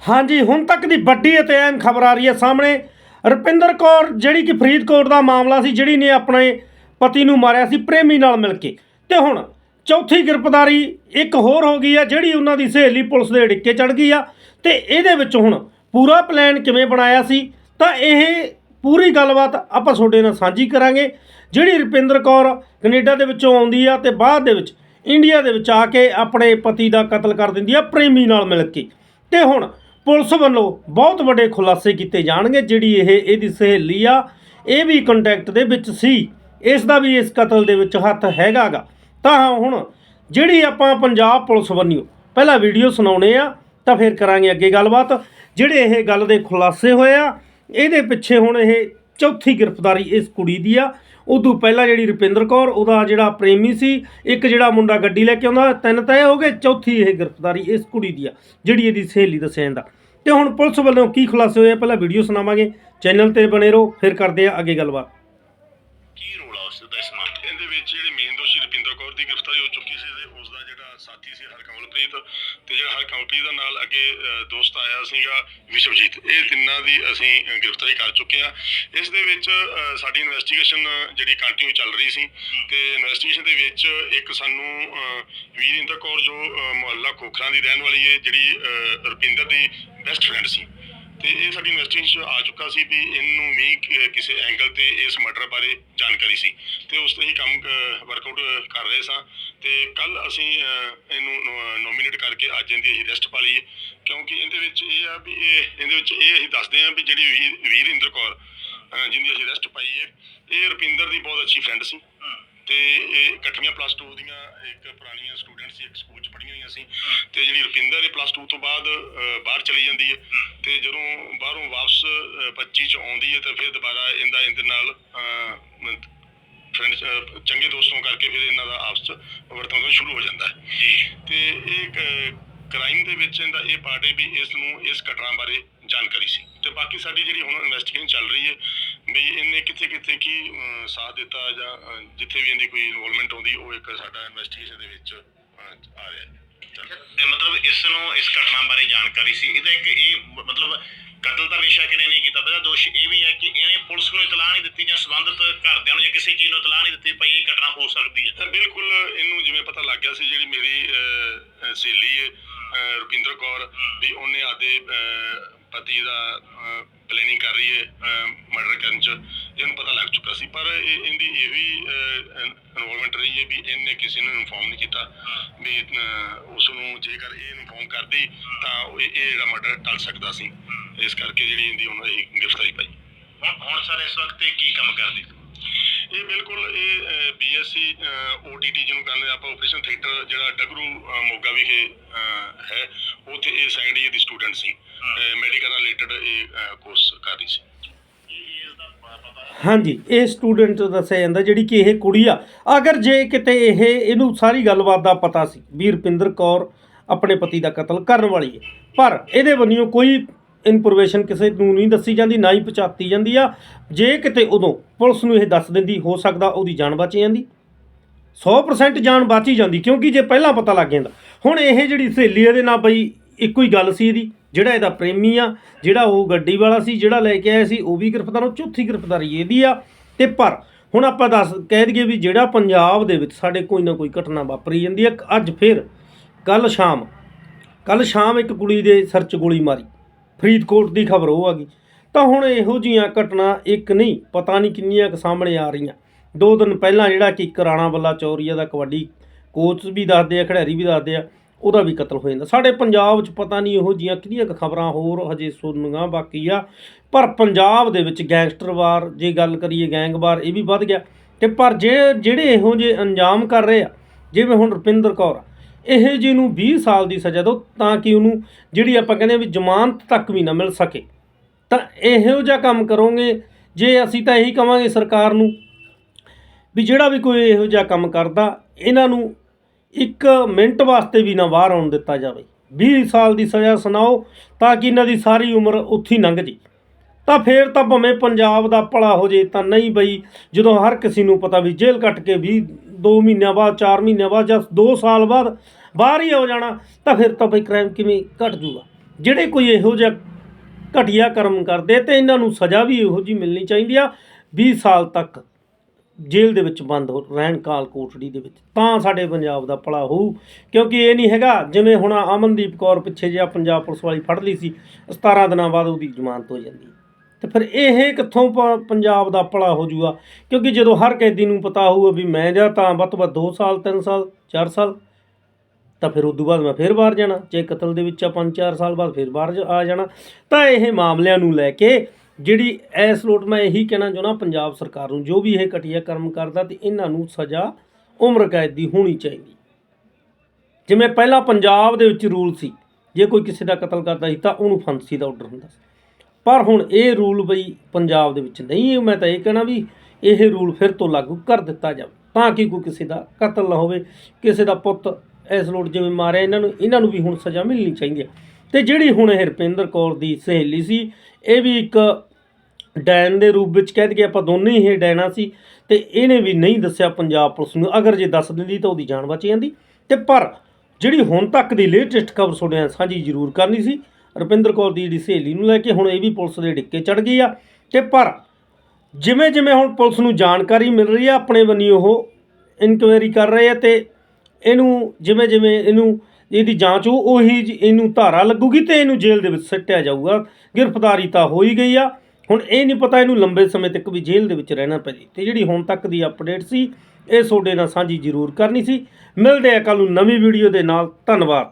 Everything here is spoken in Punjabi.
ਹਾਂਜੀ, ਹੁਣ ਤੱਕ ਦੀ ਵੱਡੀ ਅਤੇ ਅਹਿਮ ਖਬਰ ਆ ਰਹੀ ਹੈ ਸਾਹਮਣੇ। ਰੁਪਿੰਦਰ ਕੌਰ, ਜਿਹੜੀ ਕਿ ਫਰੀਦਕੋਟ ਦਾ ਮਾਮਲਾ ਸੀ, ਜਿਹੜੀ ਨੇ ਆਪਣੇ ਪਤੀ ਨੂੰ ਮਾਰਿਆ ਸੀ ਪ੍ਰੇਮੀ ਨਾਲ ਮਿਲ ਕੇ। ਤੇ ਹੁਣ ਚੌਥੀ ਗ੍ਰਿਫਤਾਰੀ ਇੱਕ ਹੋਰ ਹੋ ਗਈ ਆ ਜਿਹੜੀ ਉਹਨਾਂ ਦੀ ਸਹੇਲੀ ਪੁਲਿਸ ਦੇ ਢਿੱਕੇ ਚੜ ਗਈ ਆ। ਤੇ ਇਹਦੇ ਵਿੱਚ ਹੁਣ ਪੂਰਾ ਪਲਾਨ ਕਿਵੇਂ ਬਣਾਇਆ ਸੀ, ਤਾਂ ਇਹ ਪੂਰੀ ਗੱਲਬਾਤ ਆਪਾਂ ਤੁਹਾਡੇ ਨਾਲ ਸਾਂਝੀ ਕਰਾਂਗੇ। ਜਿਹੜੀ ਰੁਪਿੰਦਰ ਕੌਰ ਕੈਨੇਡਾ ਦੇ ਵਿੱਚੋਂ ਆਉਂਦੀ ਆ ਤੇ ਬਾਅਦ ਦੇ ਵਿੱਚ ਇੰਡੀਆ ਦੇ ਵਿੱਚ ਆ ਕੇ ਆਪਣੇ ਪਤੀ ਦਾ ਕਤਲ ਕਰ ਦਿੰਦੀ ਆ, ਪ੍ਰੇਮੀ ਨਾਲ ਮਿਲ ਕੇ। ਤੇ ਹੁਣ ਪੁਲਿਸ ਵੱਲੋਂ ਬਹੁਤ ਵੱਡੇ ਖੁਲਾਸੇ ਕੀਤੇ ਜਾਣਗੇ, ਜਿਹੜੀ ਇਹ, ਇਹਦੀ ਸਹੇਲੀ ਆ, ਇਹ ਵੀ ਕੰਟੈਕਟ ਦੇ ਵਿੱਚ ਸੀ। ਇਸ ਦਾ ਵੀ ਇਸ ਕਤਲ ਦੇ ਵਿੱਚ ਹੱਥ ਹੈਗਾਗਾ। ਤਾਂ ਹੁਣ ਜਿਹੜੀ ਆਪਾਂ ਪੰਜਾਬ ਪੁਲਿਸ ਵੱਲੋਂ ਪਹਿਲਾਂ ਵੀਡੀਓ ਸੁਣਾਉਣੇ ਆ, ਤਾਂ ਫਿਰ ਕਰਾਂਗੇ ਅੱਗੇ ਗੱਲਬਾਤ। ਜਿਹੜੇ ਇਹ ਗੱਲ ਦੇ ਖੁਲਾਸੇ ਹੋਏ ਆ, ਇਹਦੇ ਪਿੱਛੇ ਹੁਣ ਇਹ ਚੌਥੀ ਗ੍ਰਿਫਤਾਰੀ ਇਸ ਕੁੜੀ ਦੀ ਆ। ਉਦੋਂ ਪਹਿਲਾਂ ਜਿਹੜੀ ਰੁਪਿੰਦਰ ਕੌਰ, ਉਹਦਾ ਜਿਹੜਾ ਪ੍ਰੇਮੀ ਸੀ, ਇੱਕ ਜਿਹੜਾ ਮੁੰਡਾ ਗੱਡੀ ਲੈ ਕੇ ਆਉਂਦਾ, ਤਿੰਨ ਤਾਂ ਹੋ ਗਏ, ਚੌਥੀ ਇਹ ਗ੍ਰਿਫਤਾਰੀ ਇਸ ਕੁੜੀ ਦੀ ਆ, ਜਿਹੜੀ ਇਹਦੀ ਸਹੇਲੀ ਦੱਸਿਆ ਜਾਂਦਾ ਤੇ ਹੁਣ ਪੁਲਿਸ ਵੱਲੋਂ ਕੀ ਖੁਲਾਸੇ ਹੋਏ ਆ? ਪਹਿਲਾਂ ਵੀਡੀਓ ਸੁਣਾਵਾਂਗੇ। ਚੈਨਲ ਤੇ ਬਣੇ ਰਹੋ, ਫਿਰ ਕਰਦੇ ਆ ਅੱਗੇ ਗੱਲਬਾਤ। ਕੀ ਰੋਲ ਉਸ ਦਾ ਇਸ ਮਾਮਲੇ ਇਹਦੇ ਵਿੱਚ? ਜਿਹੜੇ ਮੇਨ ਦੋਸ਼ੀ ਰੁਪਿੰਦਰ ਕੌਰ ਦੀ ਗ੍ਰਿਫਤਾਰੀ ਹੋ ਚੁੱਕੀ ਸੀ। ਸਾਥੀ ਸੀ ਹਰਕਮਲਪ੍ਰੀਤ ਤੇ ਜਿਹੜਾ ਹਰਕਮਲਪ੍ਰੀਤ ਦਾ ਨਾਲ ਅੱਗੇ ਦੋਸਤ ਆਇਆ ਸੀਗਾ ਵਿਸ਼ਵਜੀਤ। ਇਹ ਤਿੰਨਾਂ ਦੀ ਅਸੀਂ ਗ੍ਰਿਫਤਾਰੀ ਕਰ ਚੁੱਕੇ ਆ ਇਸ ਦੇ ਵਿੱਚ ਸਾਡੀ ਇਨਵੈਸਟੀਗੇਸ਼ਨ ਜਿਹੜੀ ਕੰਟੀਨਿਊ ਚੱਲ ਰਹੀ ਸੀ ਤੇ ਇਨਵੈਸਟੀਗੇਸ਼ਨ ਦੇ ਵਿੱਚ ਇੱਕ ਸਾਨੂੰ ਅ, ਵੀਰਿੰਦਰ ਕੌਰ ਜੋ ਮੁਹੱਲਾ ਖੋਖਰਾਂ ਦੀ ਰਹਿਣ ਵਾਲੀ ਹੈ ਜਿਹੜੀ ਰੁਪਿੰਦਰ ਦੀ ਬੈਸਟ ਫਰੈਂਡ ਸੀ। ਤੇ ਇਹ ਸਾਡੀ ਇਨਵੈਸਟੀਗੇਸ਼ਨ ਆ ਚੁੱਕਾ ਸੀ ਵੀ ਇਹਨੂੰ ਵੀ ਕਿ- ਕਿਸੇ ਐਂਗਲ ਤੇ ਇਸ ਮਰਡਰ ਬਾਰੇ ਜਾਣਕਾਰੀ ਸੀ। ਤੇ ਉਸ ਤੇ ਹੀ ਕੰਮ ਵਰਕਆਊਟ ਕਰ ਰਹੇ ਸਾਂ। ਤੇ ਕੱਲ ਅਸੀਂ ਅਹ, ਇਹਨੂੰ ਨੋਮੀਨੇਟ ਕਰਕੇ ਅੱਜ ਇਹਦੀ ਅਸੀਂ ਰੈਸਟ ਪਾ ਲਈ ਹੈ। ਕਿਉਂਕਿ ਇਹਦੇ ਵਿੱਚ ਇਹ ਆ ਵੀ ਇਹ ਇਹਦੇ ਵਿੱਚ ਇਹ ਅਸੀਂ ਦੱਸਦੇ ਹਾਂ ਵੀ ਜਿਹੜੀ ਵੀਰ- ਵੀਰਿੰਦਰ ਕੌਰ ਅਹ, ਜਿਹਦੀ ਅਸੀਂ ਰੈਸਟ ਪਾਈ ਹੈ ਇਹ ਰੁਪਿੰਦਰ ਦੀ ਬਹੁਤ ਅੱਛੀ ਫਰੈਂਡ ਸੀ। ਤੇ ਇਹ ਇਕੱਠੀਆਂ ਪਲੱਸ 2 ਦੀਆਂ ਇੱਕ ਪੁਰਾਣੀਆਂ ਸਟੂਡੈਂਟ ਸੀ ਇੱਕ ਸਕੂਲ 'ਚ ਪੜ੍ਹੀਆਂ ਹੋਈਆਂ ਸੀ। ਤੇ ਜਿਹੜੀ ਰੁਪਿੰਦਰ ਇਹ ਪਲੱਸ 2 ਤੋਂ ਬਾਅਦ ਅਹ, ਬਾਹਰ ਚਲੀ ਜਾਂਦੀ ਹੈ। ਤੇ ਜਦੋਂ ਬਾਹਰੋਂ ਵਾਪਸ ਅਹ, 25 ਚ ਆਉਂਦੀ ਹੈ ਤਾਂ ਫਿਰ ਦੁਬਾਰਾ ਇਹਦਾ ਇਹਦੇ ਨਾਲ ਫਰੈਂਡ ਚੰਗੇ ਦੋਸਤੋਂ ਕਰਕੇ ਫਿਰ ਇਹਨਾਂ ਦਾ ਆਪਸ ਚ ਵਰਤਣ ਸ਼ੁਰੂ ਹੋ ਜਾਂਦਾ ਹੈ। ਤੇ ਇਹ ਕ੍ਰਾਈਮ ਦੇ ਵਿੱਚ ਇਹਦਾ ਇਹ ਪਾਰਟ ਹੈ ਵੀ ਇਸ ਨੂੰ ਇਸ ਘਟਨਾ ਬਾਰੇ ਜਾਣਕਾਰੀ ਸੀ। ਤੇ ਬਾਕੀ ਸਾਡੀ ਜਿਹੜੀ ਹੁਣ ਇਨਵੈਸਟੀਗੇਸ਼ਨ ਚੱਲ ਰਹੀ ਹੈ ਵੀ ਇਹਨੇ ਕਿੱਥੇ ਕਿੱਥੇ ਕੀ ਅਹ, ਸਾਥ ਦਿੱਤਾ ਜਾਂ ਅਹ, ਜਿੱਥੇ ਵੀ ਇਹਦੀ ਕੋਈ ਇਨਵੋਲਵਮੈਂਟ ਆਉਂਦੀ ਉਹ ਇੱਕ ਸਾਡਾ ਇਨਵੈਸਟੀਗੇਸ਼ਨ ਦੇ ਵਿੱਚ ਅਹ, ਆ ਰਿਹਾ ਹੈ। ਇਹ ਮਤਲਬ ਇਸ ਨੂੰ ਇਸ ਘਟਨਾ ਬਾਰੇ ਜਾਣਕਾਰੀ ਸੀ। ਇਹਦਾ ਇੱਕ ਇਹ ਮ- ਮਤਲਬ ਕਤਲ ਦਾ ਵੇਸ਼ਾ ਕਿਨੇ ਨਹੀਂ ਕੀਤਾ? ਪਹਿਲਾ ਦੋਸ਼ ਇਹ ਵੀ ਹੈ ਕਿ ਇਹਨੇ ਪੁਲਿਸ ਨੂੰ ਇਤਲਾਹ ਨਹੀਂ ਦਿੱਤੀ ਜਾਂ ਸੰਬੰਧਿਤ ਘਰਦਿਆਂ ਨੂੰ ਜਾਂ ਕਿਸੇ ਚੀਜ਼ ਨੂੰ ਇਤਲਾਹ ਨਹੀਂ ਦਿੱਤੀ ਭਈ ਇਹ ਘਟਨਾ ਹੋ ਸਕਦੀ ਹੈ। ਤਾਂ ਬਿਲਕੁਲ ਇਹਨੂੰ ਜਿਵੇਂ ਪਤਾ ਲੱਗ ਗਿਆ ਸੀ ਜਿਹੜੀ ਮੇਰੀ ਅਹ, ਅਹ, ਸਹੇਲੀ ਹੈ ਰੁਪਿੰਦਰ ਕੌਰ ਵੀ ਉਹਨੇ ਆਦੇ ਪਤੀ ਦਾ ਪਲੈਨਿੰਗ ਕਰ ਰਹੀ ਹੈ ਮਰਡਰ ਕਰਨ ਚ। ਇਹਨੂੰ ਪਤਾ ਲੱਗ ਚੁੱਕਾ ਸੀ ਪਰ ਇਹ ਇਹਦੀ ਇਹ ਵੀ ਇਨਵੋਲਵਮੈਂਟ ਰਹੀ ਹੈ ਵੀ ਇਹਨੇ ਕਿਸੇ ਨੂੰ ਇਨਫੋਰਮ ਨਹੀਂ ਕੀਤਾ। ਵੀ ਉਸ ਨੂੰ ਜੇਕਰ ਇਹ ਇਨਫੋਰਮ ਕਰਦੀ ਤਾਂ ਇਹ ਜਿਹੜਾ ਮਰਡਰ ਟਲ ਸਕਦਾ ਸੀ। ਇਸ ਕਰਕੇ ਜਿਹੜੀ ਇਹਦੀ ਹੁਣ ਇਹ ਗ੍ਰਿਫਤਾਰੀ ਪਾਈ। ਹੁਣ ਹੁਣ ਸਰ ਇਸ ਵਕਤ ਕੀ ਕੰਮ ਕਰਦੀ? ਇਹ ਬਿਲਕੁਲ ਇਹ ਬੀਐਸਸੀ ਓਟੀਟੀ ਜਿਹਨੂੰ ਕਹਿੰਦੇ ਆਪਾਂ ਆਪਰੇਸ਼ਨ ਥੀਏਟਰ ਜਿਹੜਾ ਡਗਰੂ ਮੋਗਾ ਵਿਖੇ ਹੈ ਉੱਥੇ ਇਹ ਸੈਕੰਡ ਈਅਰ ਦੀ ਸਟੂਡੈਂਟ ਸੀ ਮੈਡੀਕਲ ਰਿਲੇਟਡ ਇਹ ਕੋਰਸ ਕਰ ਰਹੀ ਸੀ। ਇਸ ਦਾ ਪਤਾ ਹਾਂਜੀ ਇਹ ਸਟੂਡੈਂਟ ਦੱਸਿਆ ਜਾਂਦਾ ਜਿਹੜੀ ਕਿ ਇਹ ਕੁੜੀ ਆ। ਅਗਰ ਜੇ ਕਿਤੇ ਇਹ ਇਹਨੂੰ ਸਾਰੀ ਗੱਲਬਾਤ ਦਾ ਪਤਾ ਸੀ ਵੀ ਰੁਪਿੰਦਰ ਕੌਰ ਆਪਣੇ ਪਤੀ ਦਾ ਕਤਲ ਕਰਨ ਵਾਲੀ ਹੈ। ਪਰ ਇਹਦੇ ਵੱਲੋਂ ਕੋਈ ਇਨਫੋਰਮੇਸ਼ਨ ਕਿਸੇ ਨੂੰ ਨਹੀਂ ਦੱਸੀ ਜਾਂਦੀ, ਨਾ ਹੀ ਪਹੁੰਚਾਤੀ ਜਾਂਦੀ ਆ। ਜੇ ਕਿਤੇ ਉਦੋਂ ਪੁਲਿਸ ਨੂੰ ਇਹ ਦੱਸ ਦਿੰਦੀ, ਹੋ ਸਕਦਾ ਉਹਦੀ ਜਾਨ ਬਚ ਜਾਂਦੀ। 100% ਜਾਨ ਬਚ ਹੀ ਜਾਂਦੀ, ਕਿਉਂਕਿ ਜੇ ਪਹਿਲਾਂ ਪਤਾ ਲੱਗ ਜਾਂਦਾ। ਹੁਣ ਇਹ ਜਿਹੜੀ ਸਹੇਲੀ ਇਹਦੇ ਨਾਲ ਬਈ ਇੱਕੋ ਹੀ ਗੱਲ ਸੀ ਇਹਦੀ, ਜਿਹੜਾ ਇਹਦਾ ਪ੍ਰੇਮੀ ਆ, ਜਿਹੜਾ ਉਹ ਗੱਡੀ ਵਾਲਾ ਸੀ, ਜਿਹੜਾ ਲੈ ਕੇ ਆਇਆ ਸੀ, ਉਹ ਵੀ ਗ੍ਰਿਫਤਾਰ, ਉਹ ਚੌਥੀ ਗ੍ਰਿਫਤਾਰੀ ਇਹਦੀ ਆ। ਤੇ ਪਰ ਹੁਣ ਆਪਾਂ ਦੱਸ, ਕਹਿ ਦਈਏ ਵੀ ਜਿਹੜਾ ਪੰਜਾਬ ਦੇ ਵਿੱਚ ਸਾਡੇ ਕੋਈ ਨਾ ਕੋਈ ਘਟਨਾ ਵਾਪਰੀ ਜਾਂਦੀ ਹੈ ਅੱਜ ਫਿਰ ਕੱਲ ਸ਼ਾਮ ਕੱਲ ਸ਼ਾਮ ਇੱਕ ਕੁੜੀ ਦੇ ਸਿਰ 'ਚ ਗੋਲੀ ਮਾਰੀ। ਫਰੀਦਕੋਟ ਦੀ ਖਬਰ ਉਹ ਆ ਗਈ। ਤਾਂ ਹੁਣ ਇਹੋ ਜੀਆਂ ਘਟਨਾ ਇੱਕ ਨਹੀਂ, ਪਤਾ ਨਹੀਂ ਕਿੰਨੀਆਂ ਕੁ ਸਾਹਮਣੇ ਆ ਰਹੀਆਂ। ਦੋ ਦਿਨ ਪਹਿਲਾਂ ਜਿਹੜਾ ਕਿ ਰਾਣਾ ਬੱਲਾ ਚੌਰੀਆ ਦਾ ਕਬੱਡੀ ਕੋਚ ਵੀ ਦੱਸਦੇ ਆ, ਖਿਡਾਰੀ ਵੀ ਦੱਸਦੇ ਆ, ਉਹਦਾ ਵੀ ਕਤਲ ਹੋ ਜਾਂਦਾ। ਸਾਡੇ ਪੰਜਾਬ 'ਚ ਪਤਾ ਨਹੀਂ ਇਹੋ ਜੀਆਂ ਕਿੰਨੀਆਂ ਕੁ ਖਬਰਾਂ ਹੋਰ ਹਜੇ ਸੁਣਨੀਆਂ ਬਾਕੀ ਆ, ਪਰ ਪੰਜਾਬ ਦੇ ਵਿੱਚ ਗੈਂਗਸਟਰ ਵਾਰ ਜੇ ਗੱਲ ਕਰੀਏ ਗੈਂਗ ਵਾਰ, ਇਹ ਵੀ ਵੱਧ ਗਿਆ। ਤੇ ਪਰ ਜੇ, ਜਿਹੜੇ ਇਹੋ ਜਿਹੇ ਅੰਜਾਮ ਕਰ ਰਹੇ ਆ, ਜਿਵੇਂ ਹੁਣ ਰੁਪਿੰਦਰ ਕੌਰ ਇਹ ਜੀ ਨੂੰ 20 ਸਾਲ ਦੀ ਸਜ਼ਾ ਦਿਓ ਤਾਂ ਕਿ ਉਹਨੂੰ ਜਿਹੜੀ ਆਪਾਂ ਕਹਿੰਦੇ ਆ ਵੀ ਜ਼ਮਾਨਤ ਤੱਕ ਵੀ ਨਾ ਮਿਲ ਸਕੇ। ਤਾਂ ਇਹੋ ਜਿਹਾ ਕੰਮ ਕਰੋਗੇ, ਜੇ ਅਸੀਂ ਤਾਂ ਇਹੀ ਕਵਾਂਗੇ ਸਰਕਾਰ ਨੂੰ ਵੀ ਜਿਹੜਾ ਵੀ ਕੋਈ ਇਹੋ ਜਿਹਾ ਕੰਮ ਕਰਦਾ, ਇਹਨਾਂ ਨੂੰ ਇੱਕ ਮਿੰਟ ਵਾਸਤੇ ਵੀ ਨਾ ਬਾਹਰ ਆਉਣ ਦਿੱਤਾ ਜਾਵੇ। 20 ਸਾਲ ਦੀ ਸਜ਼ਾ ਸੁਣਾਓ ਤਾਂ ਕਿ ਇਹਨਾਂ ਦੀ ਸਾਰੀ ਉਮਰ ਉੱਥੇ ਲੰਘ ਜੇ ਤਾਂ ਫੇਰ ਤਾਂ ਭਾਵੇਂ ਪੰਜਾਬ ਦਾ ਭਲਾ ਹੋ ਜੇ ਤਾਂ ਨਹੀਂ ਬਈ, ਜਦੋਂ ਹਰ ਕਿਸੇ ਨੂੰ ਪਤਾ ਵੀ ਜੇਲ੍ਹ ਕੱਟ ਕੇ ਵੀ 2 ਮਹੀਨਿਆਂ ਬਾਅਦ 4 ਮਹੀਨਿਆਂ ਬਾਅਦ ਜਾਂ 2 ਸਾਲ ਬਾਅਦ ਬਾਹਰ ਹੀ ਹੋ ਜਾਣਾ, ਤਾਂ ਫਿਰ ਤਾਂ ਬਈ ਕ੍ਰਾਈਮ ਕਿਵੇਂ ਘਟ ਜੂਗਾ? ਜਿਹੜੇ ਕੋਈ ਇਹੋ ਜਿਹਾ ਘਟੀਆ ਕਰਮ ਕਰਦੇ, ਤੇ ਇਹਨਾਂ ਨੂੰ ਸਜ਼ਾ ਵੀ ਇਹੋ ਜੀ ਮਿਲਣੀ ਚਾਹੀਦੀ ਆ 20 ਸਾਲ ਤੱਕ ਜੇਲ੍ਹ ਦੇ ਵਿੱਚ ਬੰਦ ਹੋ, ਰਹਿਣ ਕਾਲ ਕੋਠੜੀ ਦੇ ਵਿੱਚ। ਤਾਂ ਸਾਡੇ ਪੰਜਾਬ ਦਾ ਭਲਾ ਹੋਊ, ਕਿਉਂਕਿ ਇਹ ਨਹੀਂ ਹੈਗਾ, ਜਿਵੇਂ ਹੁਣ ਅਮਨਦੀਪ ਕੌਰ ਪਿੱਛੇ ਜਿਹਾ ਪੰਜਾਬ ਪੁਲਿਸ ਵਾਲੀ ਫੜ ਲਈ ਸੀ 17 ਦਿਨਾਂ ਬਾਅਦ ਉਹਦੀ ਜ਼ਮਾਨਤ ਹੋ ਜਾਂਦੀ। ਤੇ ਫਿਰ ਇਹ ਕਿੱਥੋਂ ਪ- ਪੰਜਾਬ ਦਾ ਭਲਾ ਹੋ ਜੂਗਾ? ਕਿਉਂਕਿ ਜਦੋਂ ਹਰ ਕੈਦੀ ਨੂੰ ਪਤਾ ਹੋਊਗਾ ਵੀ ਮੈਂ ਜਾਂ ਤਾਂ ਵੱਧ ਤੋਂ ਵੱਧ 2 ਸਾਲ 3 ਸਾਲ 4 ਸਾਲ, ਤਾਂ ਫਿਰ ਉਦੋਂ ਬਾਅਦ ਮੈਂ ਫਿਰ ਬਾਹਰ ਜਾਣਾ। ਜੇ ਕਤਲ ਦੇ ਵਿੱਚ ਆ 5-4 ਸਾਲ ਬਾਅਦ ਫਿਰ ਬਾਹਰ ਜ- ਆ ਜਾਣਾ। ਤਾਂ ਇਹ ਮਾਮਲਿਆਂ ਨੂੰ ਲੈ ਕੇ ਜਿਹੜੀ ਐਸ ਲੋਟ ਮੈਂ ਇਹੀ ਕਹਿਣਾ ਚਾਹੁੰਦਾ, ਪੰਜਾਬ ਸਰਕਾਰ ਨੂੰ ਜੋ ਵੀ ਇਹ ਘਟੀਆ ਕਰਮ ਕਰਦਾ ਤੇ ਇਹਨਾਂ ਨੂੰ ਸਜ਼ਾ ਉਮਰ ਕੈਦ ਦੀ ਹੋਣੀ ਚਾਹੀਦੀ। ਜਿਵੇਂ ਪਹਿਲਾਂ ਪੰਜਾਬ ਦੇ ਵਿੱਚ ਰੂਲ ਸੀ, ਜੇ ਕੋਈ ਕਿਸੇ ਦਾ ਕਤਲ ਕਰਦਾ ਸੀ ਤਾਂ ਉਹਨੂੰ ਫਾਂਸੀ ਦਾ ਆਰਡਰ ਹੁੰਦਾ ਸੀ। ਪਰ ਹੁਣ ਇਹ ਰੂਲ ਬਈ ਪੰਜਾਬ ਦੇ ਵਿੱਚ ਨਹੀਂ ਮੈਂ ਤਾਂ ਇਹ ਕਹਿਣਾ ਵੀ ਇਹ ਰੂਲ ਫਿਰ ਤੋਂ ਲਾਗੂ ਕਰ ਦਿੱਤਾ ਜਾਵੇ, ਤਾਂ ਕਿ ਕੋਈ ਕਿਸੇ ਦਾ ਕਤਲ ਨਾ ਹੋਵੇ, ਕਿਸੇ ਦਾ ਪੁੱਤ ਇਸ ਲੋਟ ਜਿਵੇਂ ਮਾਰਿਆ, ਇਹਨਾਂ ਨੂੰ ਇਹਨਾਂ ਨੂੰ ਵੀ ਹੁਣ ਸਜ਼ਾ ਮਿਲਣੀ ਚਾਹੀਦੀ ਹੈ। ਤੇ ਜਿਹੜੀ ਹੁਣ ਹਰਪਿੰਦਰ ਕੌਰ ਦੀ ਸਹੇਲੀ ਸੀ, ਇਹ ਵੀ ਇੱਕ ਡੈਨ ਦੇ ਰੂਪ ਵਿੱਚ ਕਹਿ ਦਈਏ ਆਪਾਂ ਦੋਨੇ ਹੀ ਇਹ ਡੈਨਾ ਸੀ, ਤੇ ਇਹਨੇ ਵੀ ਨਹੀਂ ਦੱਸਿਆ ਪੰਜਾਬ ਪੁਲਿਸ ਨੂੰ, ਅਗਰ ਜੇ ਦੱਸ ਦਿੰਦੀ ਤਾਂ ਉਹਦੀ ਜਾਨ ਬਚ ਜਾਂਦੀ। ਤੇ ਪਰ ਜਿਹੜੀ ਹੁਣ ਤੱਕ ਦੀ ਲੇਟੈਸਟ ਖਬਰ ਸੁਣਿਆ ਸਾਂਝੀ ਜ਼ਰੂਰ ਕਰਨੀ ਸੀ ਰੁਪਿੰਦਰ ਕੌਰ ਦੀ ਜਿਹੜੀ ਸਹੇਲੀ ਨੂੰ ਲੈ ਕੇ ਹੁਣ ਇਹ ਵੀ ਪੁਲਿਸ ਦੇ ਡਿੱਕੇ ਚੜ ਗਈ ਆ। ਤੇ ਪਰ ਜਿਵੇਂ ਜਿਵੇਂ ਹੁਣ ਪੁਲਿਸ ਨੂੰ ਜਾਣਕਾਰੀ ਮਿਲ ਰਹੀ ਆ, ਆਪਣੇ ਬੰਨੀ ਉਹ ਇਨਕੁਆਇਰੀ ਕਰ ਰਹੇ ਆ ਤੇ ਇਹਨੂੰ ਜਿਵੇਂ ਜਿਵੇਂ ਇਹਨੂੰ ਇਹਦੀ ਜਾਂਚ ਹੋ ਉਹੀ ਇਹਨੂੰ ਧਾਰਾ ਲੱਗੂਗੀ ਤੇ ਇਹਨੂੰ ਜੇਲ੍ਹ ਦੇ ਵਿੱਚ ਸੱਟਿਆ ਜਾਊਗਾ। ਗ੍ਰਿਫਤਾਰੀ ਤਾਂ ਹੋ ਹੀ ਗਈ ਆ। ਹੁਣ ਇਹ ਨਹੀਂ ਪਤਾ ਇਹਨੂੰ ਲੰਬੇ ਸਮੇਂ ਤੱਕ ਵੀ ਜੇਲ੍ਹ ਦੇ ਵਿੱਚ ਰਹਿਣਾ ਪੈ ਜੇ। ਤੇ ਜਿਹੜੀ ਹੁਣ ਤੱਕ ਦੀ ਅਪਡੇਟ ਸੀ, ਇਹ ਤੁਹਾਡੇ ਨਾਲ ਸਾਂਝੀ ਜ਼ਰੂਰ ਕਰਨੀ ਸੀ। ਮਿਲਦੇ ਆ ਕੱਲ ਨੂੰ ਨਵੀਂ ਵੀਡੀਓ ਦੇ ਨਾਲ। ਧੰਨਵਾਦ।